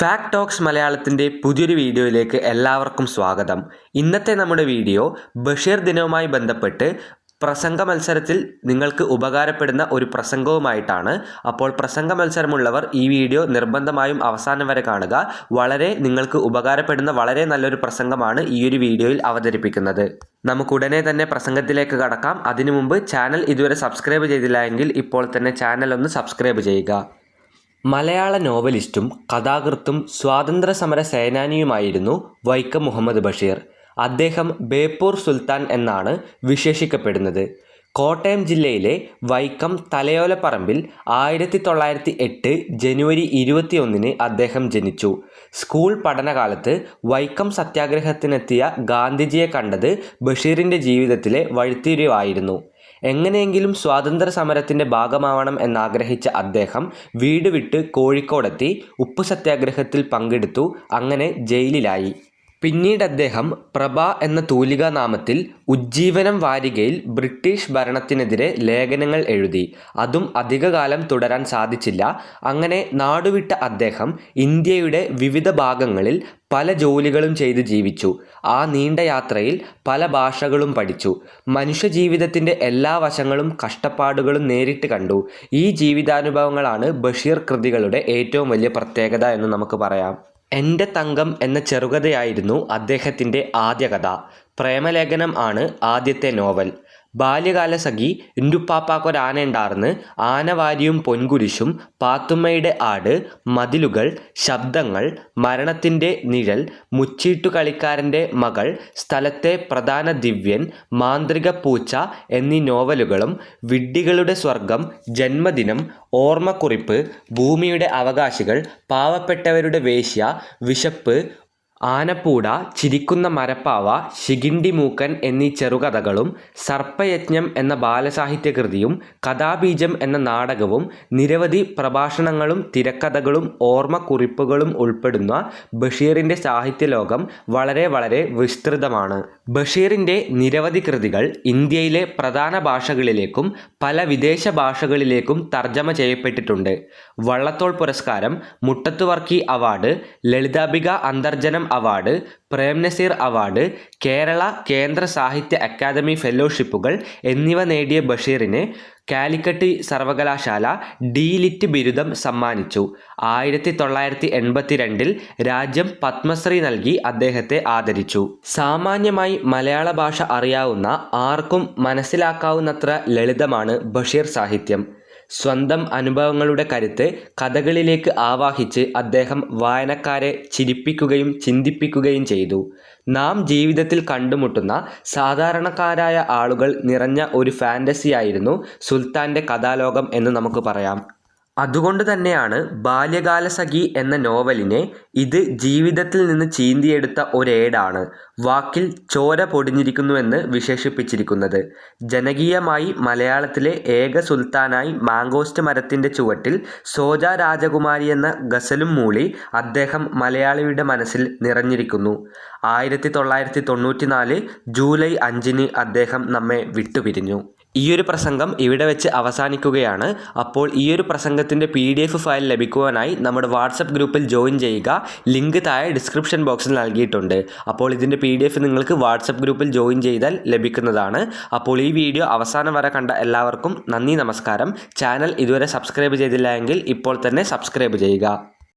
Fact talks മലയാളത്തിന്റെ പുതിയൊരു വീഡിയോയിലേക്ക് എല്ലാവർക്കും സ്വാഗതം. ഇന്നത്തെ നമ്മുടെ വീഡിയോ ബഷീർ ദിനവുമായി ബന്ധപ്പെട്ട് പ്രസംഗ മത്സരത്തിൽ നിങ്ങൾക്ക് ഉപകാരപ്പെടുന്ന ഒരു പ്രസംഗവുമായിട്ടാണ്. അപ്പോൾ പ്രസംഗ മത്സരമുള്ളവർ ഈ വീഡിയോ നിർബന്ധമായും അവസാനം വരെ കാണുക. വളരെ നിങ്ങൾക്ക് ഉപകാരപ്പെടുന്ന വളരെ നല്ലൊരു പ്രസംഗമാണ് ഈ ഒരു വീഡിയോയിൽ അവതരിപ്പിക്കുന്നത്. നമുക്ക് ഉടനെ തന്നെ പ്രസംഗത്തിലേക്ക് കടക്കാം. അതിനു മുമ്പ് ചാനൽ ഇതുവരെ സബ്സ്ക്രൈബ് ചെയ്തില്ല ഇപ്പോൾ തന്നെ ചാനൽ ഒന്ന് സബ്സ്ക്രൈബ് ചെയ്യുക. മലയാള നോവലിസ്റ്റും കഥാകൃത്തും സ്വാതന്ത്ര്യ സമര സേനാനിയുമായിരുന്നു വൈക്കം മുഹമ്മദ് ബഷീർ. അദ്ദേഹം ബേപ്പൂർ സുൽത്താൻ എന്നാണ് വിശേഷിക്കപ്പെടുന്നത്. കോട്ടയം ജില്ലയിലെ വൈക്കം തലയോലപ്പറമ്പിൽ ആയിരത്തി തൊള്ളായിരത്തി എട്ട് ജനുവരി ഇരുപത്തിയൊന്നിന് അദ്ദേഹം ജനിച്ചു. സ്കൂൾ പഠനകാലത്ത് വൈക്കം സത്യാഗ്രഹത്തിനെത്തിയ ഗാന്ധിജിയെ കണ്ടത് ബഷീറിന്റെ ജീവിതത്തിലെ വഴിത്തിരിവായിരുന്നു. എങ്ങനെയെങ്കിലും സ്വാതന്ത്ര്യ സമരത്തിന്റെ ഭാഗമാവണം എന്നാഗ്രഹിച്ച അദ്ദേഹം വീട് വിട്ട് കോഴിക്കോടെത്തി ഉപ്പു സത്യാഗ്രഹത്തിൽ പങ്കെടുത്തു അങ്ങനെ ജയിലിലായി. പിന്നീട് അദ്ദേഹം പ്രഭ എന്ന തൂലികാ നാമത്തിൽ ഉജ്ജീവനം വാരികയിൽ ബ്രിട്ടീഷ് ഭരണത്തിനെതിരെ ലേഖനങ്ങൾ എഴുതി. അതും അധികകാലം തുടരാൻ സാധിച്ചില്ല. അങ്ങനെ നാടുവിട്ട അദ്ദേഹം ഇന്ത്യയുടെ വിവിധ ഭാഗങ്ങളിൽ പല ജോലികളും ചെയ്ത് ജീവിച്ചു. ആ നീണ്ട യാത്രയിൽ പല ഭാഷകളും പഠിച്ചു. മനുഷ്യജീവിതത്തിന്റെ എല്ലാ വശങ്ങളും കഷ്ടപ്പാടുകളും നേരിട്ട് കണ്ടു. ഈ ജീവിതാനുഭവങ്ങളാണ് ബഷീർ കൃതികളുടെ ഏറ്റവും വലിയ പ്രത്യേകത എന്ന് നമുക്ക് പറയാം. എന്റെ തങ്കം എന്ന ചെറുകഥയായിരുന്നു അദ്ദേഹത്തിന്റെ ആദ്യ കഥ പ്രേമലേഖനം ആണ് ആദ്യത്തെ നോവൽ. ബാല്യകാല സഖി ഇൻഡുപ്പാപ്പാക്കൊരാനയുണ്ടാർന്ന് ആനവാരിയും പൊൻകുരിശും പാത്തുമ്മയുടെ ആട് മതിലുകൾ ശബ്ദങ്ങൾ മരണത്തിന്റെ നിഴൽ മുച്ചീട്ടുകളിക്കാരന്റെ മകൾ സ്ഥലത്തെ പ്രധാന ദിവ്യൻ മാന്ത്രിക പൂച്ച എന്നീ നോവലുകളും വിഡ്ഢികളുടെ സ്വർഗം ജന്മദിനം ഓർമ്മക്കുറിപ്പ് ഭൂമിയുടെ അവകാശികൾ പാവപ്പെട്ടവരുടെ വേശ്യ വിശപ്പ് ആനപ്പൂട ചിരിക്കുന്ന മരപ്പാവ ശിഖിണ്ടി മൂക്കൻ എന്നീ ചെറുകഥകളും സർപ്പയജ്ഞം എന്ന ബാലസാഹിത്യകൃതിയും കഥാബീജം എന്ന നാടകവും നിരവധി പ്രഭാഷണങ്ങളും തിരക്കഥകളും ഓർമ്മക്കുറിപ്പുകളും ഉൾപ്പെടുന്ന ബഷീറിന്റെ സാഹിത്യലോകം വളരെ വളരെ വിസ്തൃതമാണ്. ബഷീറിന്റെ നിരവധി കൃതികൾ ഇന്ത്യയിലെ പ്രധാന ഭാഷകളിലേക്കും പല വിദേശ ഭാഷകളിലേക്കും തർജമ ചെയ്യപ്പെട്ടിട്ടുണ്ട്. വള്ളത്തോൾ പുരസ്കാരം Muttathu Varkey award Lalithambika Antharjanam award Prem Nazir award Kerala Kendra Sahitya Akademi ഫെലോഷിപ്പുകൾ എന്നിവ നേടിയ ബഷീറിന് കാലിക്കറ്റ് സർവകലാശാല ഡി ലിറ്റ് ബിരുദം സമ്മാനിച്ചു. ആയിരത്തി തൊള്ളായിരത്തി എൺപത്തിരണ്ടിൽ രാജ്യം പത്മശ്രീ നൽകി അദ്ദേഹത്തെ ആദരിച്ചു. സാമാന്യമായി മലയാള ഭാഷ അറിയാവുന്ന ആർക്കും മനസ്സിലാക്കാവുന്നത്ര ലളിതമാണ് ബഷീർ സാഹിത്യം. സ്വന്തം അനുഭവങ്ങളുടെ കരുത്ത് കഥകളിലേക്ക് ആവാഹിച്ച് അദ്ദേഹം വായനക്കാരെ ചിരിപ്പിക്കുകയും ചിന്തിപ്പിക്കുകയും ചെയ്തു. നാം ജീവിതത്തിൽ കണ്ടുമുട്ടുന്ന സാധാരണക്കാരായ ആളുകൾ നിറഞ്ഞ ഒരു ഫാന്റസിയായിരുന്നു സുൽത്താന്റെ കഥാലോകം എന്ന് നമുക്ക് പറയാം. അതുകൊണ്ട് തന്നെയാണ് ബാല്യകാലസഖി എന്ന നോവലിനെ ഇത് ജീവിതത്തിൽ നിന്ന് ചീന്തിയെടുത്ത ഒരേടാണ്. വാക്കിൽ ചോര പൊടിഞ്ഞിരിക്കുന്നുവെന്ന് വിശേഷിപ്പിച്ചിരിക്കുന്നത്. ജനകീയമായി മലയാളത്തിലെ ഏക സുൽത്താനായി മാങ്കോസ്റ്റ് മരത്തിന്റെ ചുവട്ടിൽ സോജ രാജകുമാരി എന്ന ഗസലും മൂളി അദ്ദേഹം മലയാളിയുടെ മനസ്സിൽ നിറഞ്ഞിരിക്കുന്നു. ആയിരത്തി തൊള്ളായിരത്തി തൊണ്ണൂറ്റി നാല് ജൂലൈ അഞ്ചിന് അദ്ദേഹം നമ്മെ വിട്ടുപിരിഞ്ഞു. ഈ ഒരു പ്രസംഗം ഇവിടെ വെച്ച് അവസാനിക്കുകയാണ്. അപ്പോൾ ഈ ഒരു പ്രസംഗത്തിന്റെ പി ഡി എഫ് ഫയൽ ലഭിക്കുവാനായി നമ്മുടെ വാട്സപ്പ് ഗ്രൂപ്പിൽ ജോയിൻ ചെയ്യുക. ലിങ്ക് താഴെ ഡിസ്ക്രിപ്ഷൻ ബോക്സിൽ നൽകിയിട്ടുണ്ട്. അപ്പോൾ ഇതിന്റെ പി ഡി എഫ് നിങ്ങൾക്ക് വാട്സപ്പ് ഗ്രൂപ്പിൽ ജോയിൻ ചെയ്താൽ ലഭിക്കുന്നതാണ്. അപ്പോൾ ഈ വീഡിയോ അവസാനം വരെ കണ്ട എല്ലാവർക്കും നന്ദി നമസ്കാരം. ചാനൽ ഇതുവരെ സബ്സ്ക്രൈബ് ചെയ്തില്ല എങ്കിൽ ഇപ്പോൾ തന്നെ സബ്സ്ക്രൈബ് ചെയ്യുക.